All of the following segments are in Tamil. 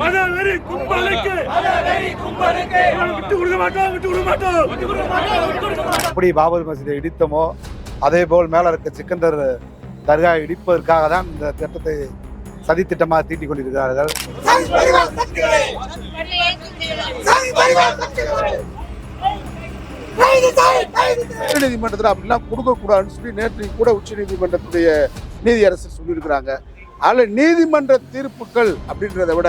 மதவெறி கும்பலுக்கு. விட்டு கொடுக்க மாட்டோம் விட்டு கொடுக்க மாட்டோம். எப்படி பாபர் மசீதை இடித்தமோ அதே போல் மேல இருக்க சிக்கந்தர் தர்கா இடிப்பதற்காக தான் இந்த திட்டத்தை சதித்திட்டமாக தீட்டிக் கொண்டிருக்கிறார்கள். நீதிமன்றத்தில் அப்படிலாம் கொடுக்கக்கூடாதுன்னு சொல்லி நேற்று கூட உச்ச நீதிமன்றத்துடைய நீதியரசர் சொல்லியிருக்கிறாங்க. அதில் நீதிமன்ற தீர்ப்புகள் அப்படின்றத விட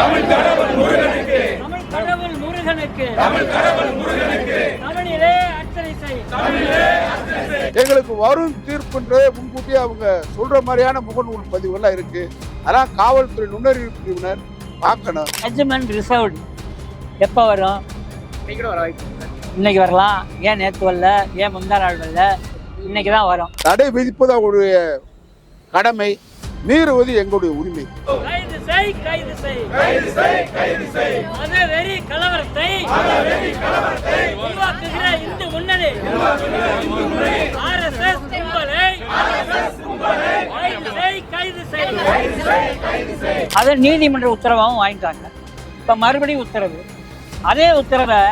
தமிழ் கடவுள் முருகனுக்கு. தமிழிலே அர்ச்சனை செய். எங்களுக்கு வரும் தீர்ப்புன்றதை முன்கூட்டியே அவங்க சொல்ற மாதிரியான முகநூல் பதிவுகள்லாம் இருக்கு. அதான் காவல்துறை நுண்ணறிவு பிரிவினர் பார்க்கணும். ஜட்ஜ்மெண்ட் ரிசர்வ்டு எப்போ வரும்? இன்னைக்கு வரலாம். ஏன் நேற்று வரல? ஏன் முந்தா நாள் வரல? இன்னைக்கு தான் வரும். தடை விதிப்பது அவருடைய கடமை. மீறுவது எங்களுடைய உரிமை. கைது செய் கைது செய். கைது செய் மத வெறி கலவரத்தை உருவாக்குகிற இந்து முன்னணி. ஆர்எஸ்எஸ் கும்பலை கைது செய் கைது செய். அதை நீதிமன்ற உத்தரவாகவும் வாங்கிட்டாங்க. இப்போ மறுபடியும் உத்தரவு. அதே உத்தரவை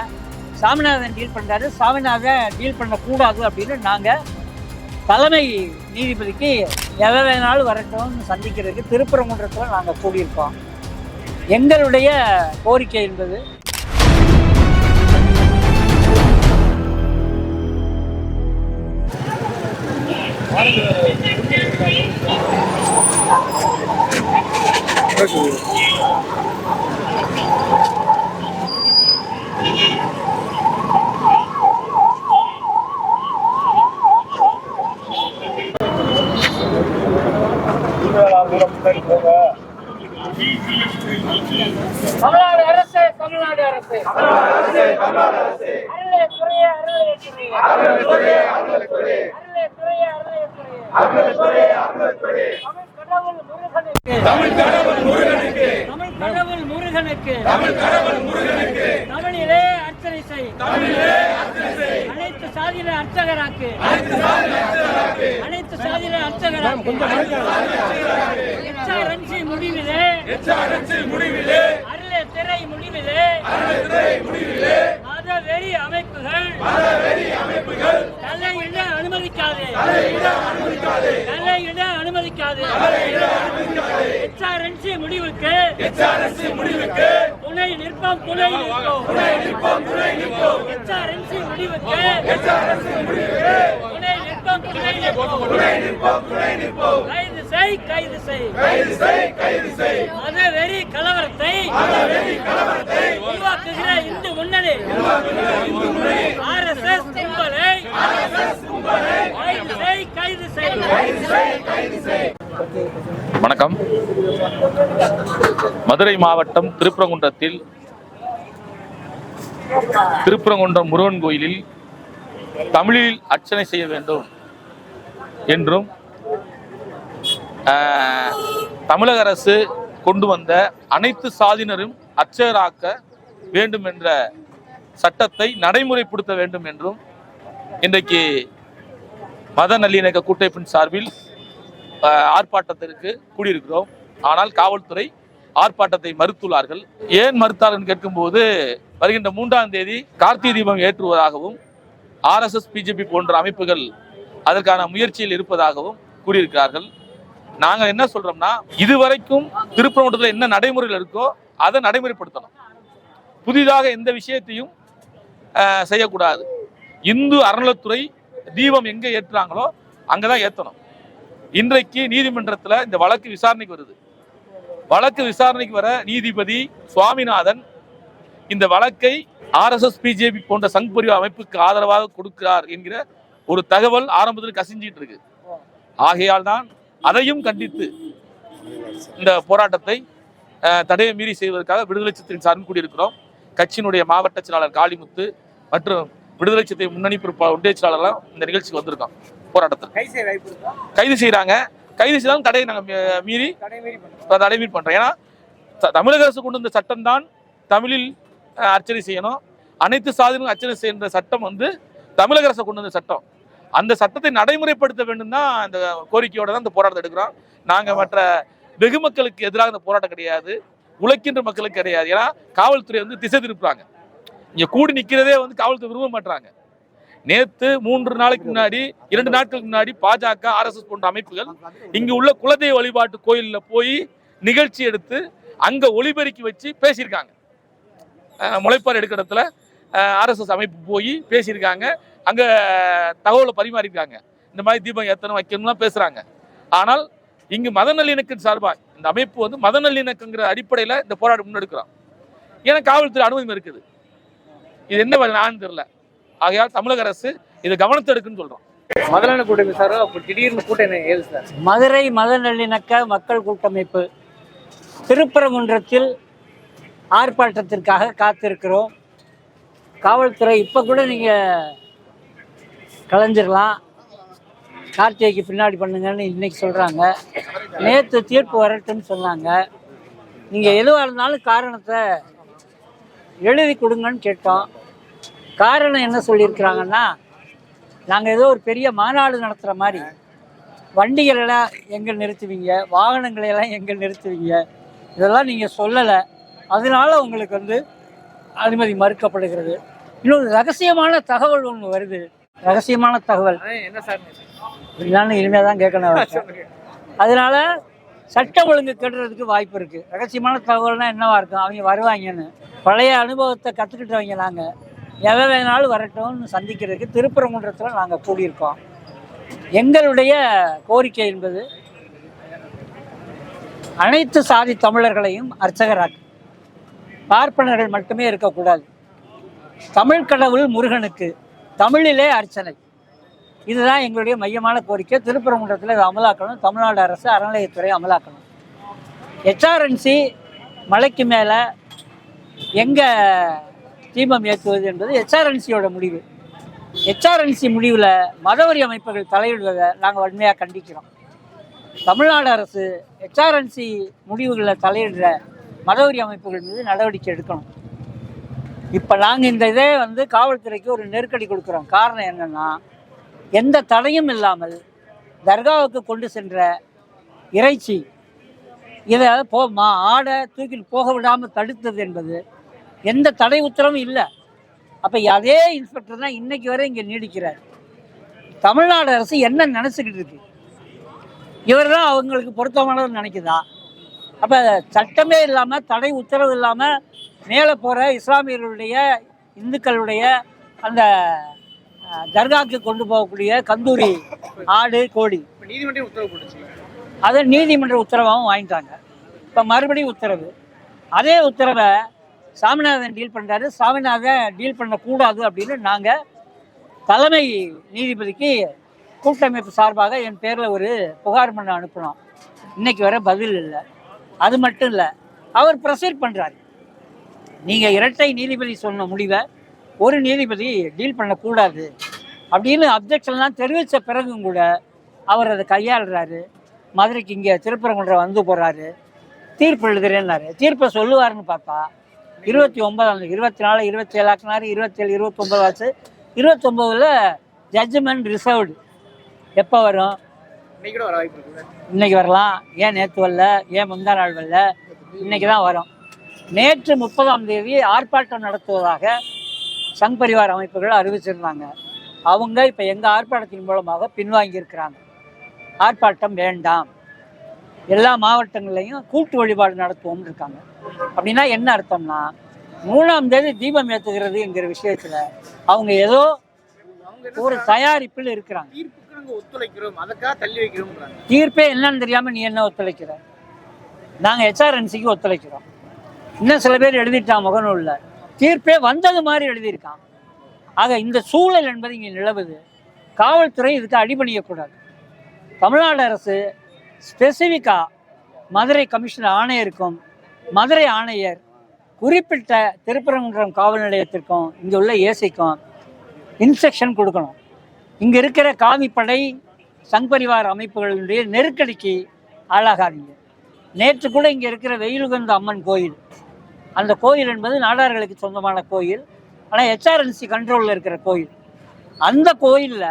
சாமிநாதன் டீல் பண்றாரு. சாமிநாதன் டீல் பண்ணக்கூடாது அப்படின்னு நாங்கள் தலைமை நீதிபதிக்கு எதை வேணாலும் வரட்டும் சந்திக்கிறதுக்கு திருப்பரங்குன்றத்தில் நாங்கள் கூடியிருக்கோம். எங்களுடைய கோரிக்கை என்பது தமிழ்நாடு அரசு தமிழ்நாடு அரசு அருளே துறையே அருளே துறையே அருளே துறையே அருளே துறையே தமிழ் கடவுள் முருகனுக்கு தமிழ் கடவுள் முருகனுக்கு தமிழ் கடவுள் முருகனுக்கு தமிழிலே அர்ச்சனை செய் அனைத்து சாதியில அர்ச்சகராக்கு எச்ஆர்என்சி முடிவிலே. முடிவிலே. அருளே திரை முடிவிலே. மத வெறி அமைப்புகள். தலையிட அனுமதிக்காது. தலையிட அனுமதிக்காது. எச்ஆர்என்சி முடிவுக்கு. துணை நிற்போம் துணை நிற்போம். எச்ஆர்என்சி முடிவுக்கு. துணை நிற்போம் துணை நிற்போம் கைது செய் கைது செய் கலவரத்தை உருவாக்குகிற இந்து முன்னணி ஆர்எஸ்எஸ் கும்பலை கைது செய் கைது செய் வணக்கம். மதுரை மாவட்டம் திருப்பரங்குன்றத்தில் திருப்பரங்குன்றம் முருகன் கோயிலில் தமிழில் அர்ச்சனை செய்ய வேண்டும். என்றும் தமிழக அரசு கொண்டு வந்த அனைத்து சாதியினரும் அர்ச்சகராக்க வேண்டும் என்ற சட்டத்தை நடைமுறைப்படுத்த வேண்டும் என்றும் இன்றைக்கு மத நல்லிணக்க கூட்டமைப்பின் சார்பில் ஆர்ப்பாட்டத்திற்கு கூடியிருக்கிறோம். ஆனால் காவல்துறை ஆர்ப்பாட்டத்தை மறுத்துள்ளார்கள். ஏன் மறுத்தார்கள் கேட்கும்போது வருகின்ற மூன்றாம் தேதி கார்த்திகை தீபம் ஏற்றுவதாகவும் ஆர்எஸ்எஸ் பிஜேபி போன்ற அமைப்புகள் அதற்கான முயற்சியில் இருப்பதாகவும் கூறியிருக்கிறார்கள். நாங்கள் என்ன சொல்றோம்னா இதுவரைக்கும் திருப்பரங்குன்றத்தில் என்ன நடைமுறையில் இருக்கோ அதை நடைமுறைப்படுத்தணும். புதிதாக எந்த விஷயத்தையும் செய்யக்கூடாது. இந்து அறநிலத்துறை தீபம் எங்கே ஏற்றுறாங்களோ அங்கே தான் ஏற்றணும் இன்றைக்கு நீதிமன்றத்தில் இந்த வழக்கு விசாரணைக்கு வருது. வழக்கு விசாரணைக்கு வர நீதிபதி சுவாமிநாதன் இந்த வழக்கை ஆர்எஸ்எஸ் பிஜேபி போன்ற சங் பிரிவு அமைப்புக்கு ஆதரவாக கொடுக்கிறார் என்கிற ஒரு தகவல் ஆரம்பத்தில் கசிஞ்சிட்டு இருக்கு. ஆகையால் தான் அதையும் கண்டித்து இந்த போராட்டத்தை தடையை மீறி செய்வதற்காக விடுதலை சித்திரின் சார்பில் கூடியிருக்கிறோம். கட்சியினுடைய மாவட்ட செயலாளர் காளிமுத்து மற்றும் விடுதலை சித்தை முன்னணி ஒன்றிய செயலாளர்லாம் இந்த நிகழ்ச்சிக்கு வந்திருக்கோம் போராட்டத்தில். கைது செய்யறாங்க கைது செய்தாலும் தடையை நாங்கள் மீறி தடைமீறி பண்றோம். ஏன்னா தமிழக அரசு கொண்டு வந்த சட்டம் தான் தமிழில் அர்ச்சனை செய்யணும். அனைத்து சாதிகளும் அர்ச்சனை செய்கின்ற சட்டம் வந்து தமிழக அரசு கொண்டு வந்த சட்டம். அந்த சட்டத்தை நடைமுறைப்படுத்த வேண்டும் தான் அந்த கோரிக்கையோட தான் இந்த போராட்டத்தை எடுக்கிறோம். நாங்கள் மற்ற வெகு மக்களுக்கு எதிராக இந்த போராட்டம் கிடையாது. உழைக்கின்ற மக்களுக்கு கிடையாது. ஏன்னா காவல்துறை வந்து திசை திருப்புறாங்க. இங்கே கூடி நிற்கிறதே வந்து காவல்துறை விரும்ப மாட்டாங்க நேத்து மூன்று நாளைக்கு முன்னாடி இரண்டு நாட்களுக்கு முன்னாடி பாஜக ஆர்எஸ்எஸ் போன்ற அமைப்புகள் இங்கு உள்ள குலதெய்வ வழிபாட்டு கோயிலில் போய் நிகழ்ச்சி எடுத்து அங்கே ஒளிபெருக்கி வச்சு பேசியிருக்காங்க. அஹ் முளைப்பார் எடுக்கிற இடத்துல ஆர்எஸ்எஸ் அமைப்பு போய் பேசியிருக்காங்க. அங்க தகவலை பரிமாறியிருக்காங்க. இந்த மாதிரி தீபம் ஏத்தணும் வைக்கணும்லாம் பேசுறாங்க. ஆனால் இங்கு மத நல்லிணக்கின் சார்பா இந்த அமைப்பு வந்து மத நல்லிணக்கங்கிற அடிப்படையில இந்த போராட்டம் முன்னெடுக்கிறோம். ஏன்னா காவல்துறை அனுமதி இருக்குது. இது என்ன நான் தெரியல. ஆகையால் தமிழக அரசு இதை கவனத்தை எடுக்குன்னு சொல்றோம். மதுரான கூட்டணி சார் அப்போ திடீர்னு ஏது சார்? மதுரை மத நல்லிணக்க மக்கள் கூட்டமைப்பு திருப்பரங்குன்றத்தில் ஆர்ப்பாட்டத்திற்காக காத்திருக்கிறோம். காவல்துறை இப்போ கூட நீங்கள் கலைஞ்சிடலாம் கார்த்திகைக்கு பின்னாடி பண்ணுங்கன்னு இன்றைக்கி சொல்கிறாங்க நேற்று தீர்ப்பு வரட்டுன்னு சொன்னாங்க. நீங்கள் எதுவாக இருந்தாலும் காரணத்தை எழுதி கொடுங்கன்னு கேட்டோம். காரணம் என்ன சொல்லியிருக்கிறாங்கன்னா நாங்கள் ஏதோ ஒரு பெரிய மாநாடு நடத்துகிற மாதிரி. வண்டிகளெல்லாம் எங்கே நிறுத்துவீங்க? வாகனங்களையெல்லாம் எங்கே நிறுத்துவீங்க? இதெல்லாம் நீங்கள் சொல்லலை. அதனால உங்களுக்கு வந்து அனுமதி மறுக்கப்படுகிறது. இன்னொரு ரகசியமான தகவல் ஒன்று வருது. ரகசியமான தகவல். என்ன இனிமேல் தான் கேட்கணும். அதனால சட்டம் ஒழுங்கு கெடுறதுக்கு வாய்ப்பு இருக்குது ரகசியமான தகவல்னா என்னவா இருக்கும்? அவங்க வருவாங்கன்னு. பழைய அனுபவத்தை கற்றுக்கிட்டவங்க நாங்கள் எதை வேணாலும் வரட்டும்னு சந்திக்கிறதுக்கு திருப்பரங்குன்றத்தில் நாங்கள் கூடியிருக்கோம். எங்களுடைய கோரிக்கை என்பது அனைத்து சாதி தமிழர்களையும் அர்ச்சகராக்கு பார்ப்பனர்கள் மட்டுமே இருக்கக்கூடாது. தமிழ் கடவுள் முருகனுக்கு தமிழிலே அர்ச்சனை. இதுதான் எங்களுடைய மையமான கோரிக்கை. திருப்பரங்குன்றத்தில் இதை அமலாக்கணும். தமிழ்நாடு அரசு அறநிலையத்துறை அமலாக்கணும். ஹெச்ஆர்என்சி மலைக்கு மேலே எங்கே தீபம் ஏற்றுவது என்பது ஹெச்ஆர்என்சியோட முடிவு. ஹெச்ஆர்என்சி முடிவில் மதவரி அமைப்புகள் தலையிடுவதை நாங்கள் வன்மையாக கண்டிக்கிறோம். தமிழ்நாடு அரசு ஹெச்ஆர்என்சி முடிவுகளில் தலையிடுற மதவரி அமைப்புகள் மீது நடவடிக்கை எடுக்கணும். இப்போ நாங்கள் இந்த இதே வந்து காவல்துறைக்கு ஒரு நெருக்கடி கொடுக்குறோம். காரணம் என்னென்னா எந்த தடையும் இல்லாமல் தர்காவுக்கு கொண்டு சென்ற இறைச்சி இதை போ மா ஆடை தூக்கிட்டு போக விடாமல் தடுத்தது என்பது எந்த தடை உத்தரவும் இல்லை. அப்போ அதே இன்ஸ்பெக்டர் தான் இன்னைக்கு வரை இங்கே நீடிக்கிறார். தமிழ்நாடு அரசு என்ன நினச்சிக்கிட்டு இருக்கு? இவர் தான் அவங்களுக்கு பொருத்தமானதுன்னு நினைக்குதா? அப்போ சட்டமே இல்லாமல் தடை உத்தரவு இல்லாமல் மேலே போகிற இஸ்லாமியர்களுடைய இந்துக்களுடைய அந்த தர்காக்கு கொண்டு போகக்கூடிய கந்தூரி ஆடு கோழி. இப்போ நீதிமன்றம் உத்தரவு அதை நீதிமன்ற உத்தரவாகவும் வாங்கிட்டாங்க. இப்போ மறுபடியும் உத்தரவு. அதே உத்தரவை சாமிநாதன் டீல் பண்ணுறாரு சாமிநாதன் டீல் பண்ணக்கூடாது அப்படின்னு நாங்கள் தலைமை நீதிபதிக்கு கூட்டமைப்பு சார்பாக என் பேரில் ஒரு புகார் மனு அனுப்பினோம். இன்னைக்கு வர பதில் இல்லை. அது மட்டும் இல்லை அவர் ப்ரொசைட் பண்ணுறாரு நீங்கள் இரட்டை நீதிபதி சொன்ன முடிவை ஒரு நீதிபதி டீல் பண்ணக்கூடாது அப்படின்னு அப்ஜெக்ஷன்லாம் தெரிவித்த பிறகும் கூட அவர் அதை கையாளுறாரு. மதுரைக்கு இங்கே திருப்பரங்குன்றம் வந்து போகிறாரு தீர்ப்பு எழுதுறேன்னாரு. தீர்ப்பை சொல்லுவாருன்னு பார்த்தா இருபத்தி ஒன்பதாம் இருபத்தி நாலு இருபத்தி ஏழாக்குனாரு இருபத்தேழு இருபத்தொம்பது ஆச்சு. இருபத்தொம்போதில் ஜட்ஜ்மெண்ட் ரிசர்வ்டு எப்போ வரும்? இன்னைக்கு வரலாம். ஏன் நேற்று வரல? ஏன் முந்தா நாள் வரல? இன்னைக்கு தான் வரும். நேற்று முப்பதாம் தேதி ஆர்ப்பாட்டம் நடத்துவதாக சங் பரிவார் அமைப்புகள் அறிவிச்சிருந்தாங்க. அவங்க இப்போ எங்கள் ஆர்ப்பாட்டத்தின் மூலமாக பின்வாங்கியிருக்கிறாங்க. ஆர்ப்பாட்டம் வேண்டாம். எல்லா மாவட்டங்கள்லையும் கூட்டு வழிபாடு நடத்துவோம்னு இருக்காங்க. அப்படின்னா என்ன அர்த்தம்னா மூணாம் தேதி தீபம் ஏற்றுகிறதுங்கிற விஷயத்தில் அவங்க ஏதோ ஒரு தயாரிப்பில் இருக்கிறாங்க. நாங்கள் ஒத்துழைக்கிறோம். அதுக்காக தள்ளி வைக்கிறோம் தீர்ப்பே என்னன்னு தெரியாம நீ என்ன ஒத்துழைக்கிற? நாங்கள் ஹெச்ஆர்என்சிக்கு ஒத்துழைக்கிறோம். இன்னும் சில பேர் எழுதிட்டான் முகநூலில். தீர்ப்பே வந்தது மாதிரி எழுதியிருக்கான். ஆக இந்த சூழல் என்பது இங்கே நிலவுது. காவல்துறை இதுக்கு அடிபணியக்கூடாது தமிழ்நாடு அரசு ஸ்பெசிஃபிக்காக மதுரை கமிஷனர் ஆணையருக்கும் மதுரை ஆணையர் குறிப்பிட்ட திருப்பரங்குன்றம் காவல் நிலையத்திற்கும் இங்கே உள்ள ஏசிக்கும் இன்ஸ்ட்ரக்ஷன் கொடுக்கணும். இங்கே இருக்கிற காவிப்படை சங் பரிவார் அமைப்புகளுடைய நெருக்கடிக்கு ஆளாகாதீங்க. நேற்று கூட இங்கே இருக்கிற வெயிலுகந்த அம்மன் கோயில் அந்த கோயில் என்பது நாடார்களுக்கு சொந்தமான கோயில் ஆனால் ஹெச்ஆர்என்சி கண்ட்ரோலில் இருக்கிற கோயில். அந்த கோயிலில்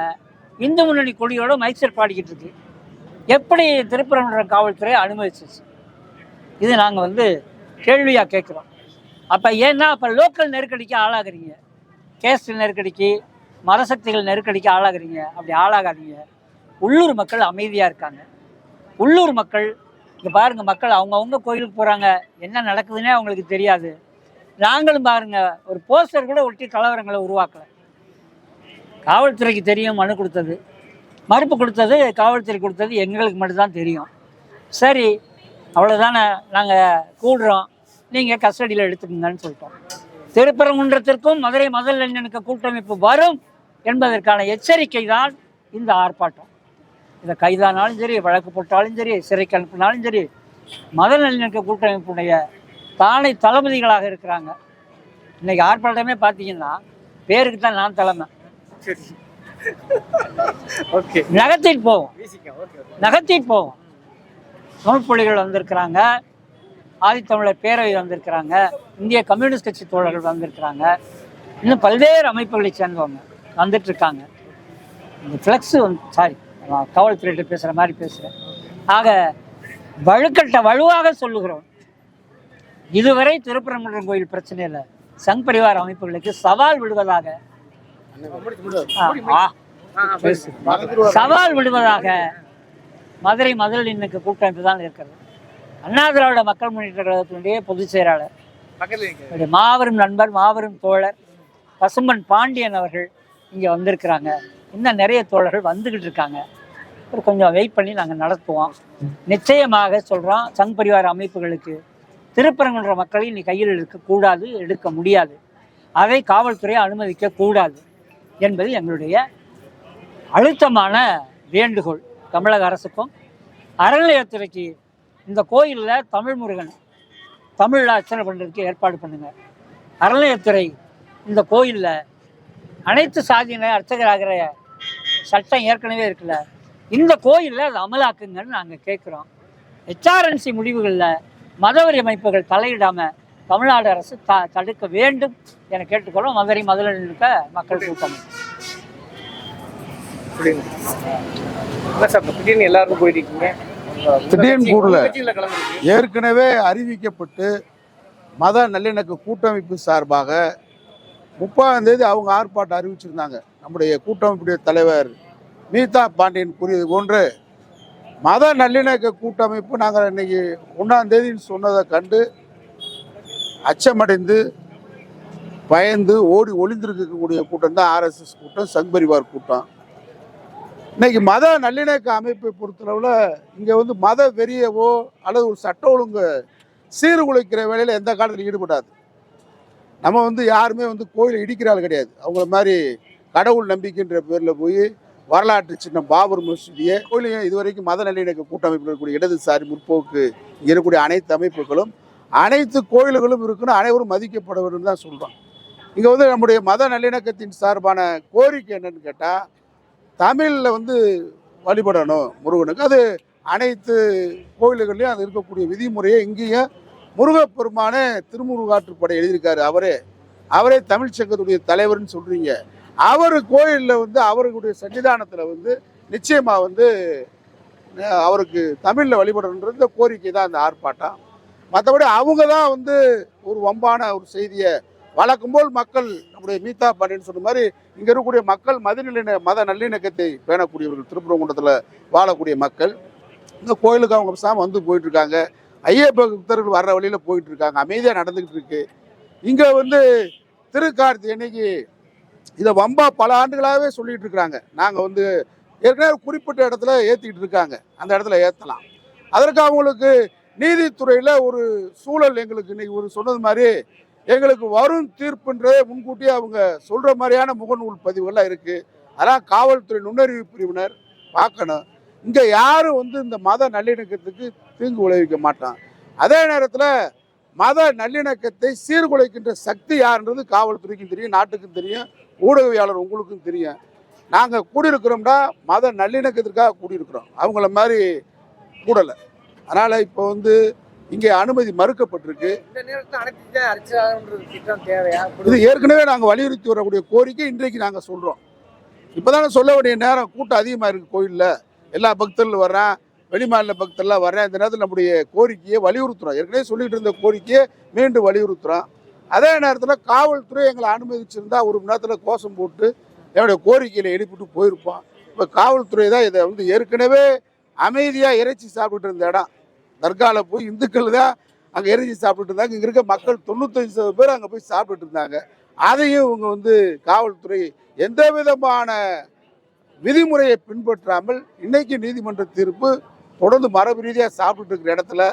இந்து முன்னணி கொடியோட மைசூர் பாடிக்கிட்டு இருக்கு. எப்படி திருப்பரங்குன்றம் காவல்துறை அனுமதிச்சிச்சு? இது நாங்கள் வந்து கேள்வியாக கேட்குறோம். அப்போ ஏன்னா அப்போ லோக்கல் நெருக்கடிக்கு ஆளாகிறீங்க. கேஸ்ட் நெருக்கடிக்கு மதசக்திகள் நெருக்கடிக்கு ஆளாகிறீங்க. அப்படி ஆளாகாதீங்க. உள்ளூர் மக்கள் அமைதியாக இருக்காங்க. உள்ளூர் மக்கள் இங்கே பாருங்கள் மக்கள் அவங்கவுங்க கோயிலுக்கு போகிறாங்க என்ன நடக்குதுன்னே அவங்களுக்கு தெரியாது. நாங்களும் பாருங்கள் ஒரு போஸ்டர் கூட ஒட்டி கலவரங்களை உருவாக்கலை. காவல்துறைக்கு தெரியும் மனு கொடுத்தது. மறுப்பு கொடுத்தது காவல்துறை கொடுத்தது எங்களுக்கு மட்டும்தான் தெரியும். சரி அவ்வளோதானே நாங்கள் கூடுறோம். நீங்கள் கஸ்டடியில் எடுத்துக்கங்கன்னு சொல்லிட்டோம். திருப்பரங்குன்றத்திற்கும் மதுரை முதல் நல்லிணக்க கூட்டமைப்பு வரும் என்பதற்கான எச்சரிக்கை தான் இந்த ஆர்ப்பாட்டம். இதை கைதானாலும் சரி வழக்கு போட்டாலும் சரி சிறைக்கு அனுப்பினாலும் சரி மதல் நல்லிணக்க கூட்டமைப்புடைய தானை தளபதிகளாக இருக்கிறாங்க. இன்னைக்கு ஆர்ப்பாட்டமே பார்த்தீங்கன்னா பேருக்கு தான் நான் தலைமை. நகர்த்திட்டு போவோம். நகர்த்திட்டு போவோம். நூற்புள்ளிகள் வந்திருக்கிறாங்க. ஆதித்தமிழர் பேரவை வந்திருக்கிறாங்க இந்திய கம்யூனிஸ்ட் கட்சி தோழர்கள் வந்திருக்கிறாங்க. இன்னும் பல்வேறு அமைப்புகளை சேர்ந்தவங்க வந்துட்டு இருக்காங்க இந்த ஃப்ளெக்ஸு வந்து சாரி காவல்துறையிட்ட பேசுகிற மாதிரி பேசுகிறேன் ஆக வழுக்கட்ட வலுவாக சொல்லுகிறோம். இதுவரை திருப்பரங்குன்றம் கோயில் பிரச்சனையில் சங் பரிவார அமைப்புகளுக்கு சவால் விடுவதாக சவால் விடுவதாக மதுரை மதுரை இன்னைக்கு கூட்டமைப்பு தான் இருக்கிறது. அண்ணா திராவிட மக்கள் முன்னேற்ற கழகத்தினுடைய பொதுச் செயலாளர். மாபெரும் நண்பர் மாபெரும் தோழர் பசும்பன் பாண்டியன் அவர்கள் இங்கே வந்திருக்கிறாங்க. இன்னும் நிறைய தோழர்கள் வந்துக்கிட்டு இருக்காங்க. ஒரு கொஞ்சம் வெயிட் பண்ணி நாங்கள் நடத்துவோம். நிச்சயமாக சொல்கிறோம் சங் பரிவார அமைப்புகளுக்கு திருப்பரங்குன்ற மக்களை நீ கையில் எடுக்கக்கூடாது எடுக்க முடியாது. அதை காவல்துறை அனுமதிக்க கூடாது என்பது எங்களுடைய அழுத்தமான வேண்டுகோள். தமிழக அரசுக்கும் அறநிலையத்துறைக்கு இந்த கோயிலில் தமிழ் முருகன் தமிழ் அர்ச்சனை பண்ணுறதுக்கு ஏற்பாடு பண்ணுங்கள் அறநிலையத்துறை இந்த கோயிலில் அனைத்து சாதியினர் அர்ச்சகராகிற சட்டம் ஏற்கனவே இருக்குல்ல இந்த கோயிலில் அதை அமலாக்குங்கன்னு நாங்கள் கேட்குறோம் ஹெச்ஆர்என்சி முடிவுகளில் மதவரி அமைப்புகள் தலையிடாமல் தமிழ்நாடு அரசு த தடுக்க வேண்டும் என கேட்டுக்கொள்ளும் மதுரை முதலில் மக்கள் கூட்டம். எல்லாருக்கும் என்ன சார் திடீர்னு கூடல. ஏற்கனவே அறிவிக்கப்பட்டு மத நல்லிணக்க கூட்டமைப்பு சார்பாக முப்பதாம் தேதி அவங்க ஆர்ப்பாட்டம் அறிவிச்சிருந்தாங்க. நம்முடைய கூட்டமைப்புடைய தலைவர் மீதா பாண்டியன் கூறியது போன்று மத நல்லிணக்க கூட்டமைப்பு நாங்கள் இன்னைக்கு ஒன்றாம் தேதின்னு சொன்னதை கண்டு அச்சமடைந்து பயந்து ஓடி ஒளிந்திருக்கக்கூடிய கூட்டம் தான் ஆர்எஸ்எஸ் கூட்டம் சங் பரிவார் கூட்டம். இன்னைக்கு மத நல்லிணக்க அமைப்பை பொறுத்தளவில் இங்கே வந்து மத வெறியவோ அல்லது ஒரு சட்ட ஒழுங்கு சீர்குலைக்கிற வேலையில் எந்த காலத்தில் ஈடுபடாது. நம்ம வந்து யாருமே வந்து கோயிலை இடிக்கிற ஆள் கிடையாது. அவங்கள மாதிரி கடவுள் நம்பிக்கைன்ற பேரில் போய் வரலாற்று சின்ன பாபர் மசூதியை கோயிலையும் இதுவரைக்கும் மத நல்லிணக்க கூட்டமைப்பில் இருக்கக்கூடிய இடதுசாரி முற்போக்கு இருக்கக்கூடிய அனைத்து அமைப்புகளும் அனைத்து கோயில்களும் இருக்குன்னு அனைவரும் மதிக்கப்பட வேண்டும் தான் சொல்கிறோம் இங்கே வந்து நம்முடைய மத நல்லிணக்கத்தின் சார்பான கோரிக்கை என்னன்னு கேட்டால் தமிழில் வந்து வழிபடணும் முருகனுக்கு. அது அனைத்து கோயில்கள்லையும் அது இருக்கக்கூடிய விதிமுறையை இங்கேயும் முருகப்பெருமானே திருமுருகாற்றுப்படை எழுதியிருக்காரு. அவரே அவரே தமிழ் சங்கத்துடைய தலைவர்னு சொல்கிறீங்க அவர் கோயிலில் வந்து அவருடைய சன்னிதானத்தில் வந்து நிச்சயமாக வந்து அவருக்கு தமிழில் வழிபடணுன்றது இந்த கோரிக்கை தான் அந்த ஆர்ப்பாட்டம். மற்றபடி அவங்க தான் வந்து ஒரு வம்பான ஒரு செய்தியை வழக்கம் போல் மக்கள் நம்முடைய மீதா பாண்டியன் சொன்ன மாதிரி இங்கே இருக்கக்கூடிய மக்கள் மதநிலை மத நல்லிணக்கத்தை பேணக்கூடியவர்கள் திருப்பரங்குன்றத்தில் வாழக்கூடிய மக்கள். இந்த கோயிலுக்கு அவங்க சாமி வந்து போயிட்டு இருக்காங்க ஐயப்ப பக்தர்கள் வர்ற வழியில் போயிட்டு இருக்காங்க அமைதியாக நடந்துக்கிட்டு இருக்கு இங்கே வந்து திருக்கார்த்தி அன்னைக்கு இதை வம்பா பல ஆண்டுகளாகவே சொல்லிட்டு இருக்கிறாங்க நாங்கள் வந்து ஏற்கனவே குறிப்பிட்ட இடத்துல ஏற்றிக்கிட்டு இருக்காங்க அந்த இடத்துல ஏற்றலாம் அதற்கு அவங்களுக்கு நீதித்துறையில் ஒரு சூழல் எங்களுக்கு இன்னைக்கு ஒரு சொன்னது மாதிரி எங்களுக்கு வரும் தீர்ப்புன்றதை முன்கூட்டியே அவங்க சொல்கிற மாதிரியான முகநூல் பதிவுகள்லாம் இருக்குது அதெல்லாம் காவல்துறை நுண்ணறிவு பிரிவினர் பார்க்கணும். இங்கே யாரும் வந்து இந்த மத நல்லிணக்கத்துக்கு தீங்கு விளைவிக்க மாட்டான். அதே நேரத்தில் மத நல்லிணக்கத்தை சீர்குலைக்கின்ற சக்தி யாருன்றது காவல்துறைக்கும் தெரியும் நாட்டுக்கும் தெரியும் ஊடகவியாளர் உங்களுக்கும் தெரியும். நாங்கள் கூடியிருக்கிறோம்னா மத நல்லிணக்கத்திற்காக கூடியிருக்கிறோம். அவங்கள மாதிரி கூடலை. அதனால் இப்போ வந்து இங்கே அனுமதி மறுக்கப்பட்டிருக்கு. இது ஏற்கனவே நாங்கள் வலியுறுத்தி வரக்கூடிய கோரிக்கை இன்றைக்கு நாங்கள் சொல்கிறோம் இப்போதானே சொல்ல வேண்டிய நேரம் கூட்டம் அதிகமாக இருக்குது கோயிலில். எல்லா பக்தர்களும் வர்றான் வெளிமாநில பக்தர்லாம் வர்றேன். இந்த நேரத்தில் நம்முடைய கோரிக்கையை வலியுறுத்துறோம். ஏற்கனவே சொல்லிட்டு இருந்த கோரிக்கையை மீண்டும் வலியுறுத்துறோம். அதே நேரத்தில் காவல்துறை எங்களை அனுமதிச்சிருந்தா ஒரு மணி நேரத்தில் கோஷம் போட்டு என்னுடைய கோரிக்கையில் எழுப்பிட்டு போயிருப்போம். இப்போ காவல்துறை தான் இதை வந்து ஏற்கனவே அமைதியாக இறைச்சி சாப்பிட்டுட்டு இருந்த இடம். தர்காவில் போய் இந்துக்கள் தான் அங்கே இறைச்சி சாப்பிட்டுட்டு இருந்தாங்க. இங்கே இருக்க மக்கள் தொண்ணூத்தஞ்சு சதவீதம் பேர் அங்கே போய் சாப்பிட்டுட்டு இருந்தாங்க. அதையும் இவங்க வந்து காவல்துறை எந்த விதமான விதிமுறையை பின்பற்றாமல் இன்னைக்கு நீதிமன்ற தீர்ப்பு தொடர்ந்து மரபு ரீதியாக சாப்பிட்டுட்டு இருக்கிற இடத்துல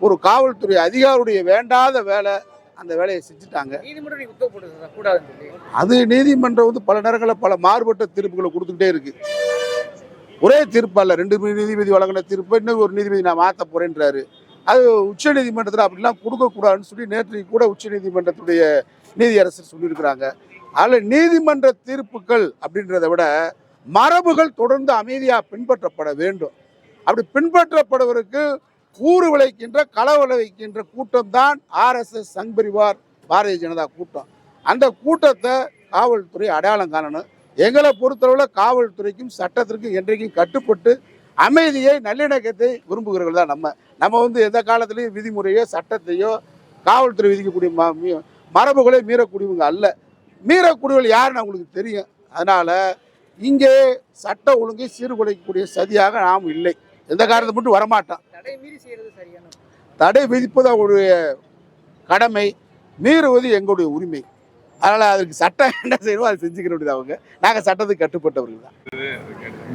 ஒரு காவல்துறை அதிகாரியுடைய வேண்டாத வேலை அந்த வேலையை செஞ்சுட்டாங்க. அது நீதிமன்றம் வந்து பல நேரங்களில் பல மாறுபட்ட தீர்ப்புகளை கொடுத்துக்கிட்டே இருக்கு. ஒரே தீர்ப்பு அல்ல. ரெண்டு நீதிபதி வழங்கின தீர்ப்பு இன்னும் ஒரு நீதிபதி நான் மாற்ற போறேன்றாரு. அது உச்ச நீதிமன்றத்தில் அப்படிலாம் கொடுக்கக்கூடாதுன்னு சொல்லி நேற்று கூட உச்ச நீதிமன்றத்துடைய நீதியரசர் சொல்லியிருக்கிறாங்க. அதில் நீதிமன்ற தீர்ப்புகள் அப்படின்றத விட மரபுகள் தொடர்ந்து அமைதியாக பின்பற்றப்பட வேண்டும். அப்படி பின்பற்றப்படுவதற்கு கூறு விளைக்கின்ற கள விளைவிக்கின்ற கூட்டம் தான் ஆர்எஸ்எஸ் சங் பரிவார் பாரதிய ஜனதா கூட்டம். அந்த கூட்டத்தை காவல்துறை அடையாளம் காணணும். எங்களை பொறுத்தளவில் காவல்துறைக்கும் சட்டத்திற்கும் என்றைக்கும் கட்டுப்பட்டு அமைதியை நல்லிணக்கத்தை விரும்புகிறவர்கள் தான் நம்ம. நம்ம வந்து எந்த காலத்திலையும் விதிமுறையோ சட்டத்தையோ காவல்துறை விதிக்கக்கூடிய மரபுகளை மீறக்கூடியவங்க அல்ல. மீறக்கூடியவர்கள் யாருன்னு அவங்களுக்கு தெரியும். அதனால இங்கே சட்ட ஒழுங்கை சீர்குலைக்கக்கூடிய சதியாக நாம் இல்லை. எந்த காரணத்தை மட்டும் வரமாட்டோம். தடை மீறி செய்யறது சரியான தடை விதிப்பது அவருடைய கடமை. மீறுவது எங்களுடைய உரிமை. அதனால் அதுக்கு சட்டம் என்ன செய்யணுமோ அதை செஞ்சுக்கிற வேண்டியது அவங்க. நாங்கள் சட்டத்துக்கு கட்டுப்பட்டவர்கள் தான்.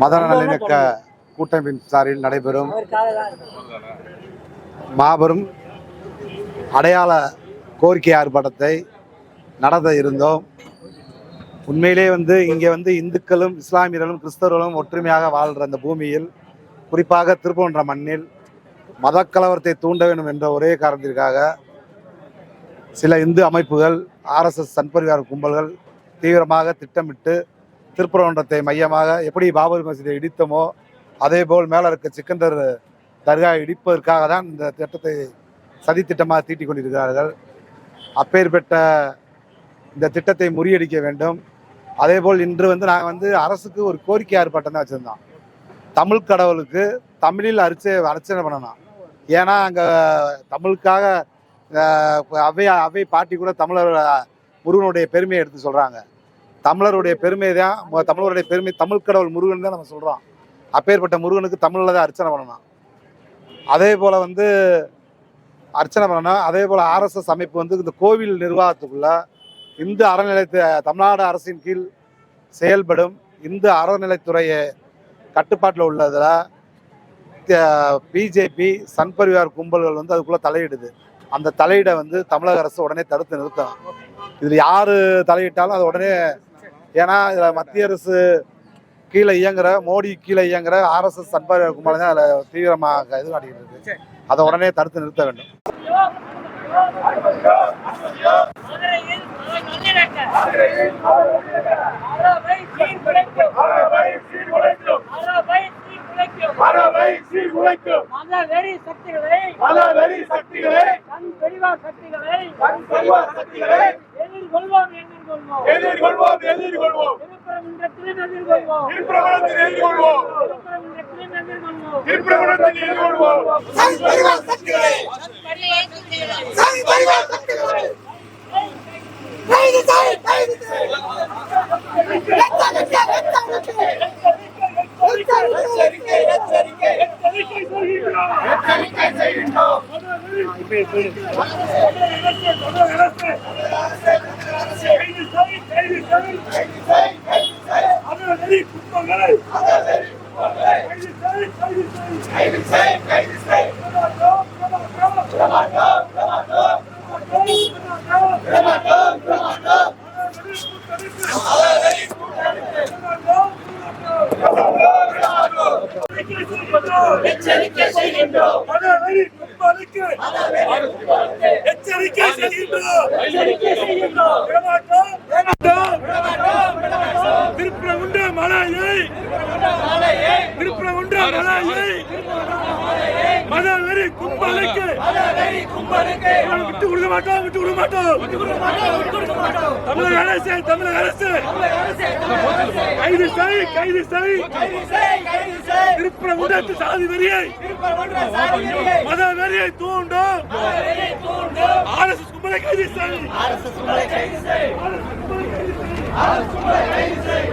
மத நல்லிணக்க கூட்டமைப்பின் சாரில் நடைபெறும் மாபெரும் அடையாள கோரிக்கை ஆர்ப்பாட்டத்தை நடத்த இருந்தோம். உண்மையிலே வந்து இங்கே வந்து இந்துக்களும் இஸ்லாமியர்களும் கிறிஸ்தவர்களும் ஒற்றுமையாக வாழ்கிற அந்த பூமியில் குறிப்பாக திருப்பன்ற மண்ணில் மதக்கலவரத்தை தூண்ட வேண்டும் என்ற ஒரே காரணத்திற்காக சில இந்து அமைப்புகள் ஆர்எஸ்எஸ் சன்பரிவார கும்பல்கள் தீவிரமாக திட்டமிட்டு திருப்பரங்குன்றத்தை மையமாக எப்படி பாபர் மசூதியை இடித்தமோ அதே போல் மேலே இருக்க சிக்கந்தர் தர்கா இடிப்பதற்காக தான் இந்த திட்டத்தை சதித்திட்டமாக தீட்டிக் கொண்டிருக்கிறார்கள். அப்பேற்பட்ட இந்த திட்டத்தை முறியடிக்க வேண்டும். அதே போல் இன்று வந்து நாங்கள் வந்து அரசுக்கு ஒரு கோரிக்கை ஆர்ப்பாட்டம் தான் வச்சுருந்தோம் தமிழ் கடவுளுக்கு தமிழில் அரிச்ச அர்ச்சனை பண்ணணும். ஏன்னா அங்கே தமிழுக்காக அவை அவை பாட்டி கூட தமிழர் முருகனுடைய பெருமையை எடுத்து சொல்கிறாங்க தமிழருடைய பெருமை தான் தமிழருடைய பெருமை தமிழ் கடவுள் முருகன் தான் நம்ம சொல்கிறோம் அப்பேற்பட்ட முருகனுக்கு தமிழில் தான் அர்ச்சனை பண்ணணும். அதே போல் வந்து அர்ச்சனை பண்ணணும். அதே போல் ஆர்எஸ்எஸ் அமைப்பு வந்து இந்த கோவில் நிர்வாகத்துக்குள்ளே இந்து அறநிலையத்து தமிழ்நாடு அரசின் கீழ் செயல்படும் இந்து அறநிலைத்துறையை கட்டுப்பாட்டில் உள்ளதில் பிஜேபி சன் பரிவார் கும்பல்கள் வந்து அதுக்குள்ளே தலையிடுது. அந்த தலையீடை வந்து தமிழக அரசு உடனே தடுத்து நிறுத்தணும் இதில் யார் தலையிட்டாலும் அது உடனே ஏன்னா இதில் மத்திய அரசு கீழே இயங்குற மோடி கீழே இயங்குற ஆர்எஸ்எஸ் சன் பரிவார் கும்பல் தான் அதில் தீவிரமாக இது காட்டிக்கிட்டு இருக்கு அதை உடனே தடுத்து நிறுத்த வேண்டும் மதுரையில் மத நல்லிணக்க அறவை சீர்குலைக்கும் அறவை சீர்குலைக்கும் மத வெறி சக்திகளை கண் பெரிவா சக்திகளை எதிர்கொள்வோம் எதிர்கொள்வோம் எதிர்கொள்வோம் எதிர்கொள்வோம் திருப்பரங்குன்றத்திலும் எதிர்கொள்வோம் திருப்பிரபலத்தில் எதிர்கொள்வோம் திருப்பரங்குன்றத்திலும் எதிர்கொள்வோம் திருப்பிரபலத்தில் எதிர்கொள்வோம் எச்சரிக்கை சொல்கிறோம் எச்சரிக்கை செய்கின்றோம் கைது செய் கைது செய் அதனை குற்றங்களை கைது செய் கைது செய் கைது செய் எச்சரிக்கை செய்கின்றோம் மதவெறி கும்பலுக்கு எச்சரிக்கை செய்கின்றோம் எச்சரிக்கை செய்கின்றோம் விடமாட்டோம். விடமாட்டோம். திருப்பரங்குன்ற மலையை. மலையை. மதவெறி கும்பலுக்கு. விட்டு கொடுக்க மாட்டோம் விட்டு கொடுக்க மாட்டோம். தமிழக அரசு தமிழக அரசு. கைது செய் கைது செய். திருப்பணம் உண்டாட்டு சாதி வெறியை. மத வெறியை தூண்டும். ஆர்எஸ்எஸ் கும்பலை கைது செய். ஆர்எஸ்எஸ் கும்பலை கைது செய்.